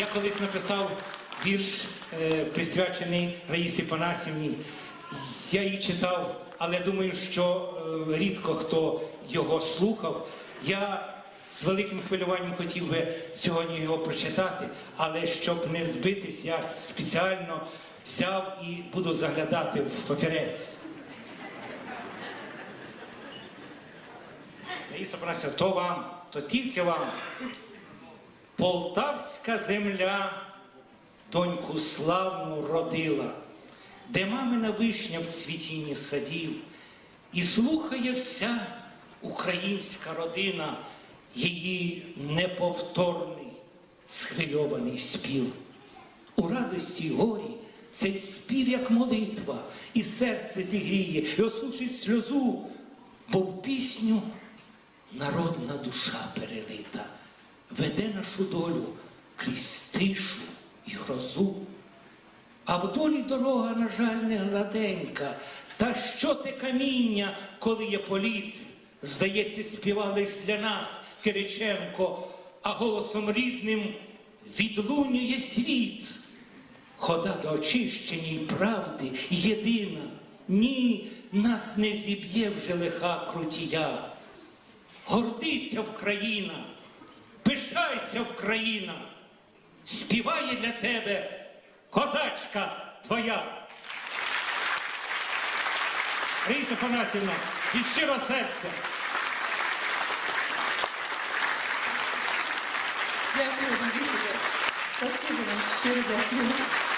Я колись написав вірш, е, присвячений Раїсі Панасівні. Я її читав, але думаю, що е, рідко хто його слухав. Я з великим хвилюванням хотів би сьогодні його прочитати, але щоб не збитись, я спеціально взяв і буду заглядати в папірець. Раїса Панасівна, то вам, то тільки вам. Полтавська земля доньку славну родила, де мамина вишня в цвітінні садів, і слухає вся українська родина її неповторний, схвильований спів. У радості й горі цей спів, як молитва, і серце зігріє, і осушить сльозу, бо в пісню народна душа перелита, веде нашу долю крізь тишу і грозу. А в долі дорога, на жаль, не гладенька. Та що те каміння, коли є політ? Здається, співа лиш для нас Кириченко, а голосом рідним відлунює світ. Хода до очищення й правди єдина. Ні, нас не зіб'є вже лиха крутія. Гордися, Україна, пишайся, Україна, співає для тебе козачка твоя. Раїса Панасівна, від щиро серця. Дякую, Андрію. Спасибо вам щиро дякую.